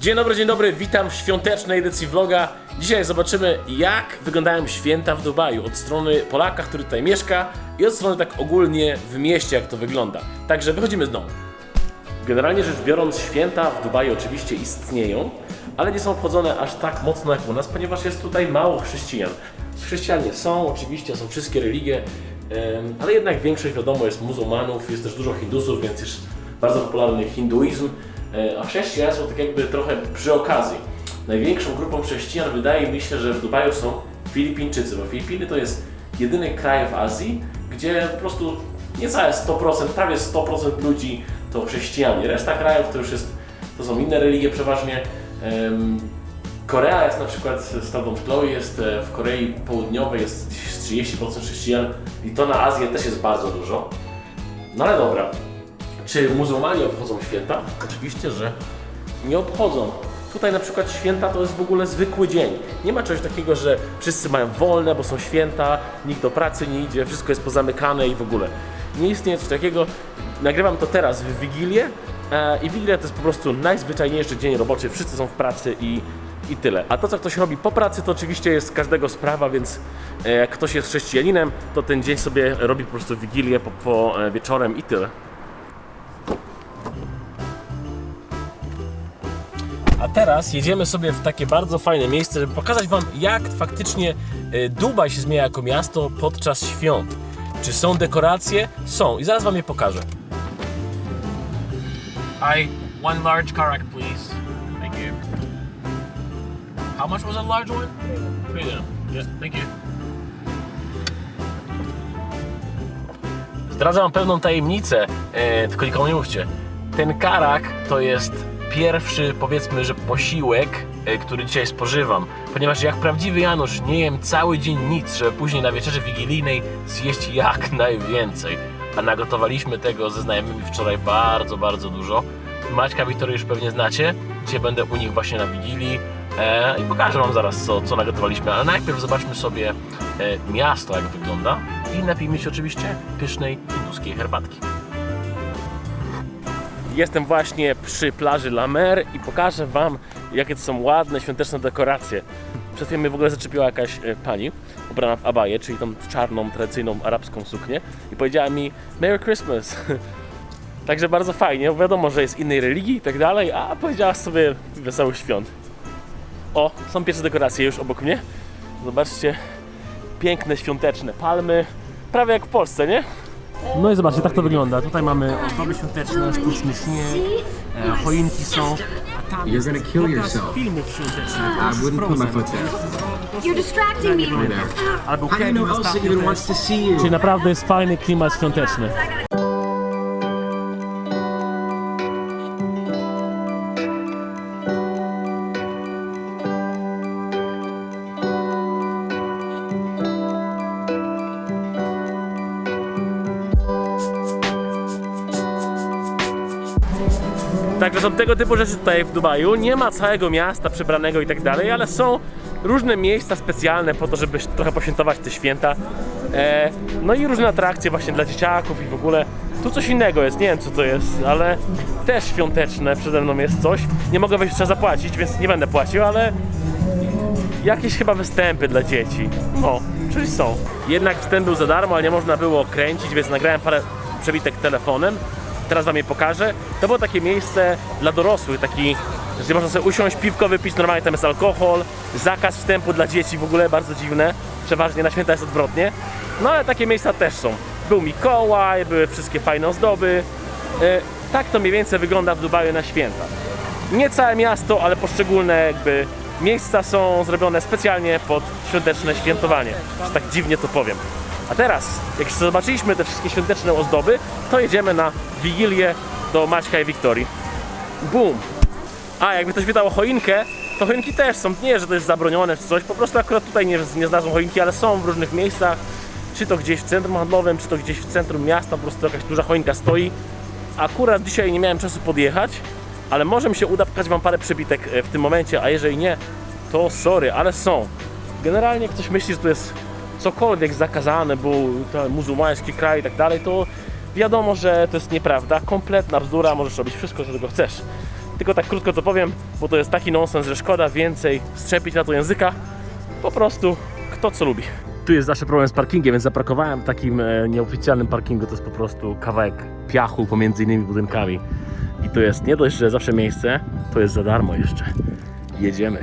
Dzień dobry, dzień dobry, witam w świątecznej edycji vloga. Dzisiaj zobaczymy jak wyglądają święta w Dubaju od strony Polaka, który tutaj mieszka i od strony tak ogólnie w mieście jak to wygląda. Także wychodzimy z domu. Generalnie rzecz biorąc święta w Dubaju oczywiście istnieją, ale nie są obchodzone aż tak mocno jak u nas, ponieważ jest tutaj mało chrześcijan. Chrześcijanie są, oczywiście są wszystkie religie, ale jednak większość wiadomo jest muzułmanów, jest też dużo hindusów, więc jest bardzo popularny hinduizm, a chrześcijanie są tak jakby trochę przy okazji. Największą grupą chrześcijan wydaje mi się, że w Dubaju są Filipińczycy, bo Filipiny to jest jedyny kraj w Azji, gdzie po prostu niecałe 100%, prawie 100% ludzi to chrześcijanie. Reszta krajów to już jest, to są inne religie przeważnie. Korea jest na przykład, stąd Chloe jest e, w Korei Południowej jest gdzieś 30% chrześcijan i to na Azję też jest bardzo dużo. No ale dobra, czy muzułmanie obchodzą święta? Oczywiście, że nie obchodzą. Tutaj na przykład święta to jest w ogóle zwykły dzień. Nie ma czegoś takiego, że wszyscy mają wolne, bo są święta, nikt do pracy nie idzie, wszystko jest pozamykane i w ogóle. Nie istnieje coś takiego. Nagrywam to teraz w Wigilię e, i Wigilia to jest po prostu najzwyczajniejszy dzień roboczy. Wszyscy są w pracy i, i tyle. A to, co ktoś robi po pracy, to oczywiście jest każdego sprawa, więc e, jak ktoś jest chrześcijaninem, to ten dzień sobie robi po prostu Wigilię po, po e, wieczorem i tyle. A teraz jedziemy sobie w takie bardzo fajne miejsce, żeby pokazać Wam, jak faktycznie e, Dubaj się zmienia jako miasto podczas świąt. Czy są dekoracje? Są i zaraz Wam je pokażę. I one large karak, please. Thank you. How much was a large one? Three dirham. Yeah, thank you. Zdradzam pewną tajemnicę, e, tylko nikomu nie mówcie. Ten karak to jest pierwszy, powiedzmy, że posiłek, e, który dzisiaj spożywam. Ponieważ jak prawdziwy Janusz nie jem cały dzień nic, żeby później na wieczerzy wigilijnej zjeść jak najwięcej. A nagotowaliśmy tego ze znajomymi wczoraj bardzo, bardzo dużo. Maćka Wiktory już pewnie znacie. Dzisiaj będę u nich właśnie na Wigilii. E, I pokażę Wam zaraz, co, co nagotowaliśmy, ale najpierw zobaczmy sobie e, miasto, jak wygląda i napijmy się oczywiście pysznej hinduskiej herbatki. Jestem właśnie przy plaży La Mer i pokażę Wam, jakie to są ładne, świąteczne dekoracje. Przed chwilą mnie w ogóle zaczepiła jakaś e, pani ubrana w abaję, czyli tą czarną, tradycyjną arabską suknię i powiedziała mi Merry Christmas. Także bardzo fajnie, bo wiadomo, że jest innej religii i tak dalej, a powiedziała sobie wesołych świąt. O, są pierwsze dekoracje już obok mnie. Zobaczcie, piękne, świąteczne palmy, prawie jak w Polsce, nie? No i zobaczcie, tak to wygląda. Tutaj mamy ozdoby świąteczne, sztuczny śnieg, e, choinki są, a tam You're gonna kill pokaz yourself. filmów świątecznych. I wouldn't put my foot there. You're distracting me. Albo How do you know Elsa even wants to see you? Czyli naprawdę jest fajny klimat świąteczny. Także są tego typu rzeczy tutaj w Dubaju. Nie ma całego miasta przebranego i tak dalej, ale są różne miejsca specjalne po to, żeby trochę poświętować te święta. E, no i różne atrakcje właśnie dla dzieciaków i w ogóle. Tu coś innego jest, nie wiem co to jest, ale też świąteczne przede mną jest coś. Nie mogę wejść, trzeba zapłacić, więc nie będę płacił, ale jakieś chyba występy dla dzieci. No, czyli są. Jednak wstęp był za darmo, ale nie można było kręcić, więc nagrałem parę przebitek telefonem. Teraz wam je pokażę. To było takie miejsce dla dorosłych, taki, gdzie można sobie usiąść, piwko wypić, normalnie tam jest alkohol, zakaz wstępu dla dzieci w ogóle, bardzo dziwne. Przeważnie na święta jest odwrotnie. No ale takie miejsca też są. Był Mikołaj, były wszystkie fajne ozdoby. E, tak to mniej więcej wygląda w Dubaju na święta nie całe miasto, ale poszczególne jakby miejsca są zrobione specjalnie pod świąteczne świętowanie. Że tak dziwnie to powiem. A teraz, jak już zobaczyliśmy te wszystkie świąteczne ozdoby, to jedziemy na Wigilię do Maćka i Wiktorii. Boom! A, jakby ktoś pytał o choinkę, to choinki też są. Nie, że to jest zabronione czy coś, po prostu akurat tutaj nie, nie znalazłem choinki, ale są w różnych miejscach. Czy to gdzieś w centrum handlowym, czy to gdzieś w centrum miasta, po prostu jakaś duża choinka stoi. Akurat dzisiaj nie miałem czasu podjechać, ale może mi się uda pokazać Wam parę przebitek e, w tym momencie, a jeżeli nie, to sorry, ale są. Generalnie ktoś myśli, że to jest cokolwiek zakazane, bo to muzułmański kraj i tak dalej, to wiadomo, że to jest nieprawda, kompletna bzdura, możesz robić wszystko, że tego chcesz. Tylko tak krótko to powiem, bo to jest taki nonsens, że szkoda więcej strzepić na to języka. Po prostu kto co lubi. Tu jest zawsze problem z parkingiem, więc zaparkowałem w takim e, nieoficjalnym parkingu. To jest po prostu kawałek piachu pomiędzy innymi budynkami. I to jest nie dość, że zawsze miejsce, to jest za darmo jeszcze. Jedziemy.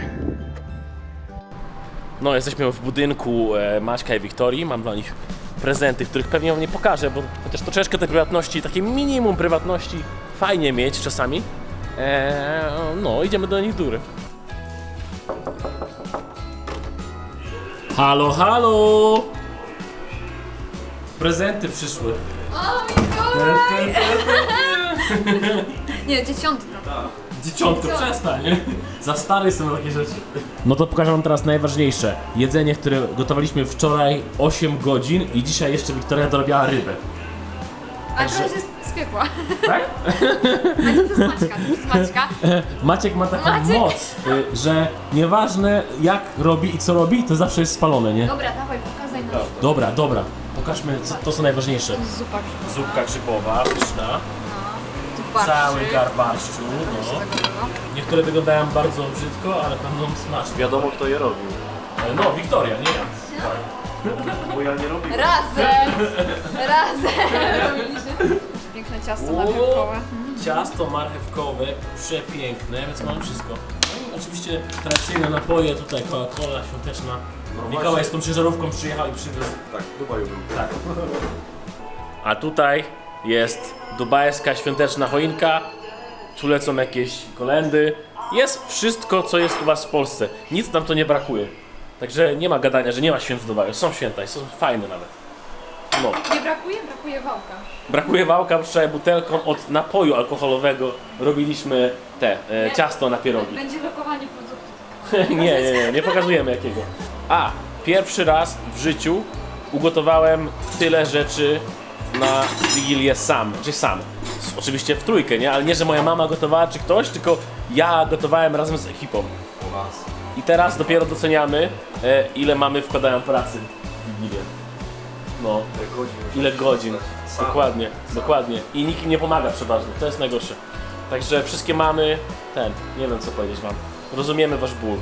No, jesteśmy w budynku e, Maćka i Wiktorii. Mam dla nich prezenty, których pewnie wam nie pokażę, bo chociaż troszeczkę tej prywatności, takie minimum prywatności fajnie mieć czasami. E, no, idziemy do nich dury. Halo, halo! Prezenty przyszły. O Mikołaj! Nie, dziesiątka. Dzieciątko, przestań. Za stary są takie rzeczy. No to pokażę wam teraz najważniejsze. Jedzenie, które gotowaliśmy wczoraj 8 godzin i dzisiaj jeszcze Wiktoria dorobiła rybę. A trochę się spiekła. Tak? A nie przez Maćka, nie przez Maćka. Maciek ma taką Maciek! moc, y, że nieważne jak robi i co robi, to zawsze jest spalone, nie? Dobra, dawaj, pokazaj nam. Dobra, dobra. Pokażmy, co to są najważniejsze. Zupa. Zupka grzybowa, pyszna. Cały garbarszczu, no. Niektóre wyglądają bardzo brzydko, ale będą smaczne. Wiadomo kto je robił, No, Wiktoria, nie ja. bo ja nie robię. Razem! Razem! Robiliśmy. Piękne ciasto marchewkowe. Ciasto marchewkowe, przepiękne, więc mamy wszystko. No i oczywiście tradycyjne napoje, tutaj Coca-Cola świąteczna. Mikołaj z tą ciężarówką przyjechał i przywiózł. Tak, w Dubaju był. Tak. A tutaj jest dubajska świąteczna choinka, tu lecą jakieś kolendy. Jest wszystko, co jest u Was w Polsce. Nic nam to nie brakuje. Także nie ma gadania, że nie ma świąt w Dubaju. Są święta i są fajne nawet. No. Nie brakuje? Brakuje wałka. Brakuje wałka, wczoraj butelką od napoju alkoholowego robiliśmy te, e, ciasto na pierogi. Będzie lokowanie produktu. nie, nie, nie, nie pokazujemy jakiego. A, pierwszy raz w życiu ugotowałem tyle rzeczy na Wigilię sam, czy sam. Oczywiście w trójkę, nie? Ale nie, że moja mama gotowała czy ktoś, tylko ja gotowałem razem z ekipą. I teraz dopiero doceniamy, e, ile mamy wkładają pracy w Wigilię. No, ile godzin. Dokładnie, dokładnie. I nikt im nie pomaga przeważnie, to jest najgorsze. Także wszystkie mamy, ten, nie wiem co powiedzieć wam. Rozumiemy wasz ból.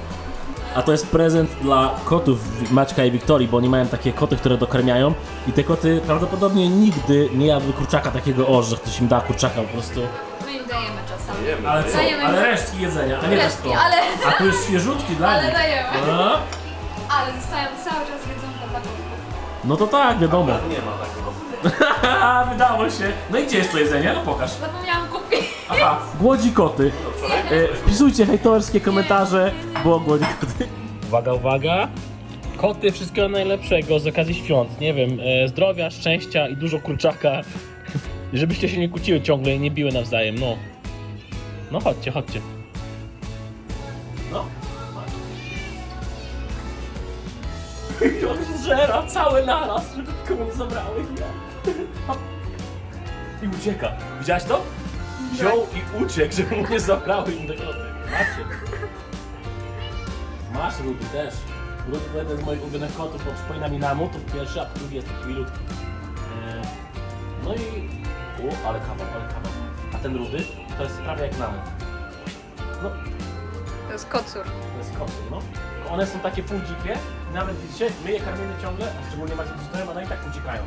A to jest prezent dla kotów Maćka i Wiktorii, bo oni mają takie koty, które dokarmiają i te koty prawdopodobnie nigdy nie jadły kurczaka takiego o, że ktoś im da kurczaka po prostu. My im dajemy czasami. Ale co? Dajemy. Ale resztki jedzenia, a nie Resztki, resztki. ale, A tu jest świeżutki dla ale nich. dajemy. A? Ale zostają cały czas dla kotów. No to tak, wiadomo. Nie ma takiego. Wydało się. No i gdzie jest to jedzenie? No pokaż. Zapomniałam. Aha, głodzi koty. E, wpisujcie hejtowerskie komentarze, bo głodzi koty. Uwaga, uwaga. Koty wszystkiego najlepszego z okazji świąt. Nie wiem, e, zdrowia, szczęścia i dużo kurczaka. Żebyście się nie kłóciły ciągle i nie biły nawzajem, no. No chodźcie, chodźcie. No. I on zżera cały naraz, żeby komu nie zabrały. I ucieka. Widziałaś to? Wziął i uciekł, żeby mu nie zabrały inne koty. Macie. Masz Rudy też. Rudy to jeden z moich ulubionych kotów, bo przypomina mi namu, to pierwszy, a drugi jest taki milutki. E, No i... O, ale kawał, ale kawał. A ten Rudy to jest prawie jak namu. No, To jest kocur. to jest koty, no. Tylko One są takie półdzikie, i nawet widzicie, my je karmimy ciągle, a szczególnie macie z one i tak uciekają.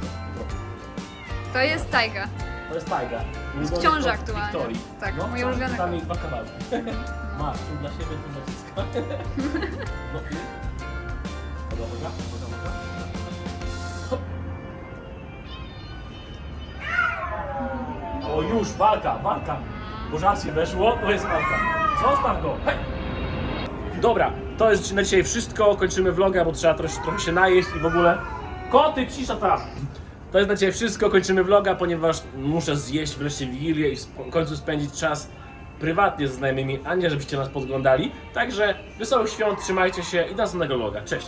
To jest tajga. To jest tajga. Ulubiony książek kot aktualnie. Wiktorii. Tak, no, moje ulubione Tam jej dwa kawałki. Masz, tu dla siebie, tu dla dziecka. No i... Uwaga. Hop. O już, walka, walka. Bo żarcie weszło, to jest walka. Zostaw go, hej! Dobra, to jest na dzisiaj wszystko. Kończymy vloga, bo trzeba trochę, trochę się najeść i w ogóle... Koty, cisza tam! To jest na dzisiaj wszystko. Kończymy vloga, ponieważ muszę zjeść wreszcie Wigilię i w końcu spędzić czas prywatnie ze znajomymi, a nie żebyście nas podglądali. Także wesołych świąt, trzymajcie się i do następnego vloga. Cześć!